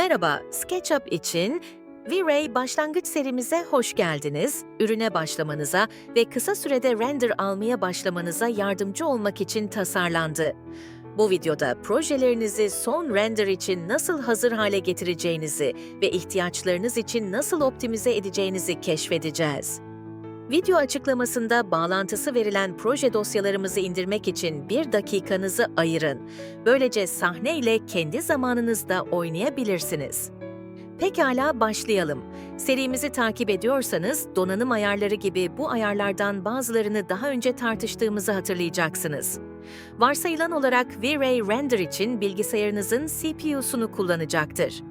Merhaba, SketchUp için V-Ray başlangıç serimize hoş geldiniz. Ürüne başlamanıza ve kısa sürede render almaya başlamanıza yardımcı olmak için tasarlandı. Bu videoda projelerinizi son render için nasıl hazır hale getireceğinizi ve ihtiyaçlarınız için nasıl optimize edeceğinizi keşfedeceğiz. Video açıklamasında bağlantısı verilen proje dosyalarımızı indirmek için bir dakikanızı ayırın. Böylece sahne ile kendi zamanınızda oynayabilirsiniz. Pekala başlayalım. Serimizi takip ediyorsanız donanım ayarları gibi bu ayarlardan bazılarını daha önce tartıştığımızı hatırlayacaksınız. Varsayılan olarak V-Ray Render için bilgisayarınızın CPU'sunu kullanacaktır.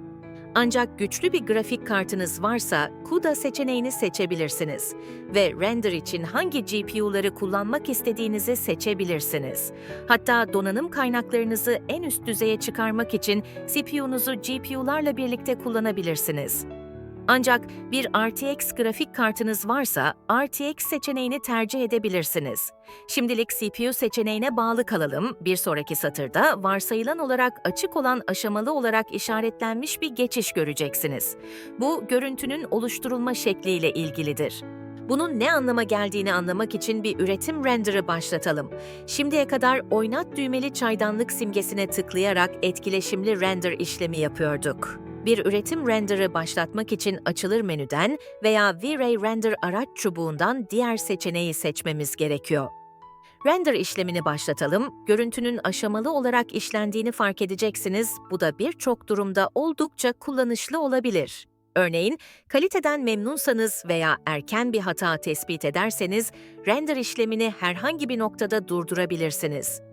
Ancak güçlü bir grafik kartınız varsa CUDA seçeneğini seçebilirsiniz ve render için hangi GPU'ları kullanmak istediğinizi seçebilirsiniz. Hatta donanım kaynaklarınızı en üst düzeye çıkarmak için CPU'nuzu GPU'larla birlikte kullanabilirsiniz. Ancak bir RTX grafik kartınız varsa RTX seçeneğini tercih edebilirsiniz. Şimdilik CPU seçeneğine bağlı kalalım. Bir sonraki satırda varsayılan olarak açık olan aşamalı olarak işaretlenmiş bir geçiş göreceksiniz. Bu görüntünün oluşturulma şekliyle ilgilidir. Bunun ne anlama geldiğini anlamak için bir üretim render'ı başlatalım. Şimdiye kadar oynat düğmeli çaydanlık simgesine tıklayarak etkileşimli render işlemi yapıyorduk. Bir üretim render'ı başlatmak için açılır menüden veya V-Ray Render araç çubuğundan diğer seçeneği seçmemiz gerekiyor. Render işlemini başlatalım. Görüntünün aşamalı olarak işlendiğini fark edeceksiniz. Bu da birçok durumda oldukça kullanışlı olabilir. Örneğin, kaliteden memnunsanız veya erken bir hata tespit ederseniz, render işlemini herhangi bir noktada durdurabilirsiniz.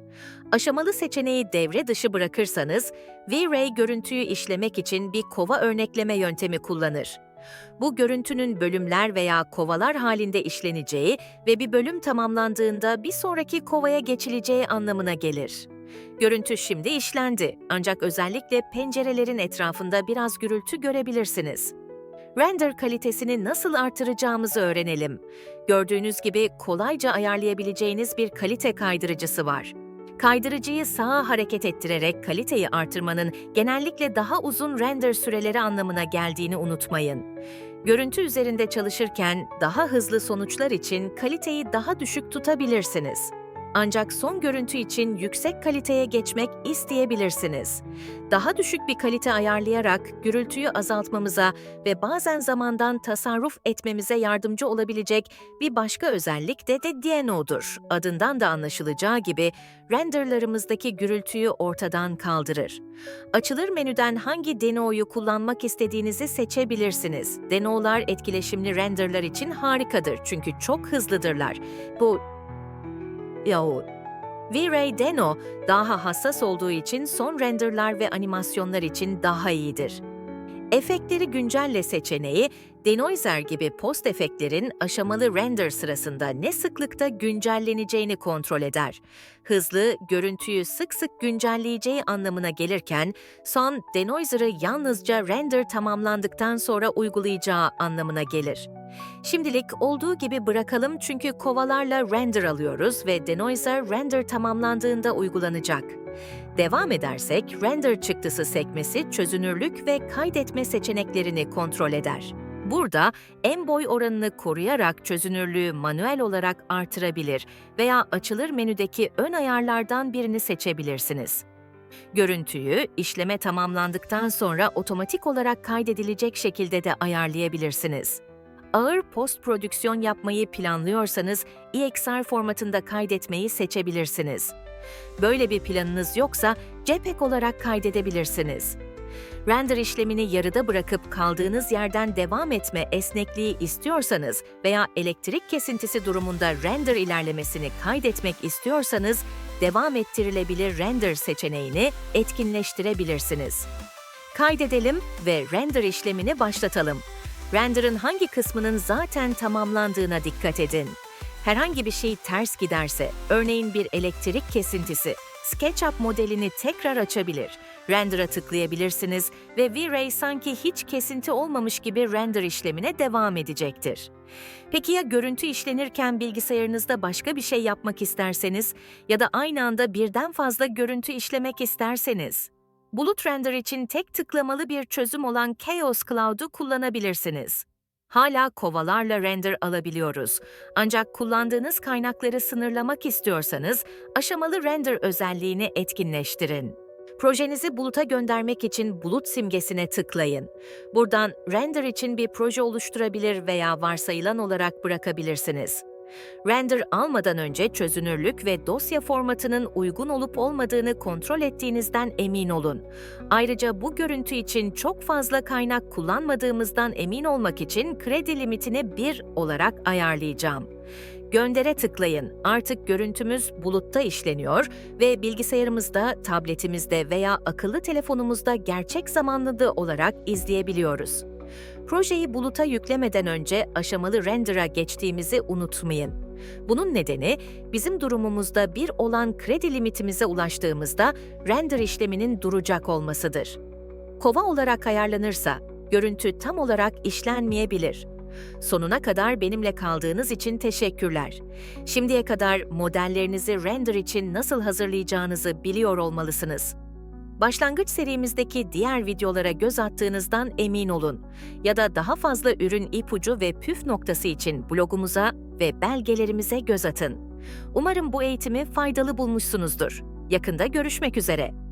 Aşamalı seçeneği devre dışı bırakırsanız, V-Ray görüntüyü işlemek için bir kova örnekleme yöntemi kullanır. Bu görüntünün bölümler veya kovalar halinde işleneceği ve bir bölüm tamamlandığında bir sonraki kovaya geçileceği anlamına gelir. Görüntü şimdi işlendi ancak özellikle pencerelerin etrafında biraz gürültü görebilirsiniz. Render kalitesini nasıl artıracağımızı öğrenelim. Gördüğünüz gibi kolayca ayarlayabileceğiniz bir kalite kaydırıcısı var. Kaydırıcıyı sağa hareket ettirerek kaliteyi artırmanın genellikle daha uzun render süreleri anlamına geldiğini unutmayın. Görüntü üzerinde çalışırken daha hızlı sonuçlar için kaliteyi daha düşük tutabilirsiniz. Ancak son görüntü için yüksek kaliteye geçmek isteyebilirsiniz. Daha düşük bir kalite ayarlayarak gürültüyü azaltmamıza ve bazen zamandan tasarruf etmemize yardımcı olabilecek bir başka özellik de de DNO'dur. Adından da anlaşılacağı gibi renderlarımızdaki gürültüyü ortadan kaldırır. Açılır menüden hangi DNO'yu kullanmak istediğinizi seçebilirsiniz. DNO'lar etkileşimli renderlar için harikadır çünkü çok hızlıdırlar. Bu Yahu, V-Ray Deno daha hassas olduğu için son renderlar ve animasyonlar için daha iyidir. Efektleri güncelle seçeneği, denoiser gibi post efektlerin aşamalı render sırasında ne sıklıkta güncelleneceğini kontrol eder. Hızlı, görüntüyü sık sık güncelleyeceği anlamına gelirken, son denoiser'ı yalnızca render tamamlandıktan sonra uygulayacağı anlamına gelir. Şimdilik olduğu gibi bırakalım çünkü kovalarla render alıyoruz ve denoiser render tamamlandığında uygulanacak. Devam edersek, render çıktısı sekmesi çözünürlük ve kaydetme seçeneklerini kontrol eder. Burada en boy oranını koruyarak çözünürlüğü manuel olarak artırabilir veya açılır menüdeki ön ayarlardan birini seçebilirsiniz. Görüntüyü işleme tamamlandıktan sonra otomatik olarak kaydedilecek şekilde de ayarlayabilirsiniz. Ağır post prodüksiyon yapmayı planlıyorsanız EXR formatında kaydetmeyi seçebilirsiniz. Böyle bir planınız yoksa JPEG olarak kaydedebilirsiniz. Render işlemini yarıda bırakıp kaldığınız yerden devam etme esnekliği istiyorsanız veya elektrik kesintisi durumunda render ilerlemesini kaydetmek istiyorsanız devam ettirilebilir render seçeneğini etkinleştirebilirsiniz. Kaydedelim ve render işlemini başlatalım. Render'ın hangi kısmının zaten tamamlandığına dikkat edin. Herhangi bir şey ters giderse, örneğin bir elektrik kesintisi, SketchUp modelini tekrar açabilir, render'a tıklayabilirsiniz ve V-Ray sanki hiç kesinti olmamış gibi render işlemine devam edecektir. Peki ya görüntü işlenirken bilgisayarınızda başka bir şey yapmak isterseniz ya da aynı anda birden fazla görüntü işlemek isterseniz? Bulut render için tek tıklamalı bir çözüm olan Chaos Cloud'u kullanabilirsiniz. Hala kovalarla render alabiliyoruz. Ancak kullandığınız kaynakları sınırlamak istiyorsanız aşamalı render özelliğini etkinleştirin. Projenizi buluta göndermek için bulut simgesine tıklayın. Buradan render için bir proje oluşturabilir veya varsayılan olarak bırakabilirsiniz. Render almadan önce çözünürlük ve dosya formatının uygun olup olmadığını kontrol ettiğinizden emin olun. Ayrıca bu görüntü için çok fazla kaynak kullanmadığımızdan emin olmak için kredi limitini 1 olarak ayarlayacağım. Göndere tıklayın. Artık görüntümüz bulutta işleniyor ve bilgisayarımızda, tabletimizde veya akıllı telefonumuzda gerçek zamanlı olarak izleyebiliyoruz. Projeyi buluta yüklemeden önce aşamalı render'a geçtiğimizi unutmayın. Bunun nedeni bizim durumumuzda bir olan kredi limitimize ulaştığımızda render işleminin duracak olmasıdır. Kova olarak ayarlanırsa görüntü tam olarak işlenmeyebilir. Sonuna kadar benimle kaldığınız için teşekkürler. Şimdiye kadar modellerinizi render için nasıl hazırlayacağınızı biliyor olmalısınız. Başlangıç serimizdeki diğer videolara göz attığınızdan emin olun ya da daha fazla ürün ipucu ve püf noktası için blogumuza ve belgelerimize göz atın. Umarım bu eğitimi faydalı bulmuşsunuzdur. Yakında görüşmek üzere.